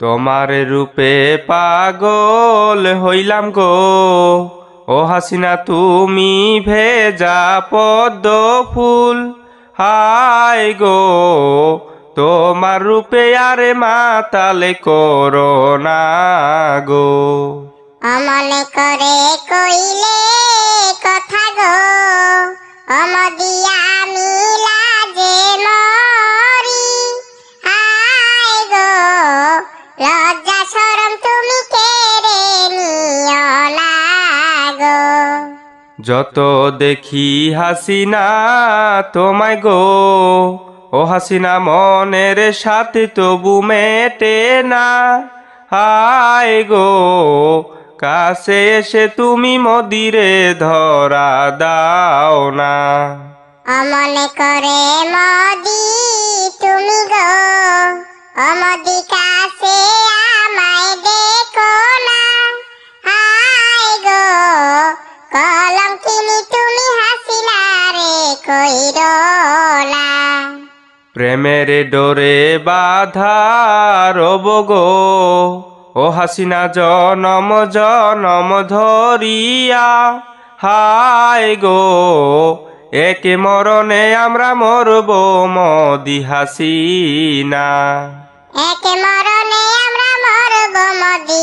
তোমার রূপে পাগল হইলাম গো। ও হাসিনা তুমি ভেজা পদ্ম ফুল। হাই গো তোমার রূপে আরে মাতালে করোনা গো। অমনে করে কইলে কথা গো। অমদিয়া লজ্জা শরম তুমি কেড়ে নিও না গো যত দেখি হাসিনা তোমায় গো। ও হাসিনা মনের সাথে তবু মেটে না। হায় গো কাছে এসে তুমি মদিরে ধরা দাও না। অমনে করে মদি তুমি গো অমদি রে কইরো প্রেমের ডোরে বাধা রব গো। ও হাসিনা জনম জনম ধরিয়া হায় গো। একে মরণে আমরা মরব মদি হাসিনা। একে মরণে আমরা মরব মদি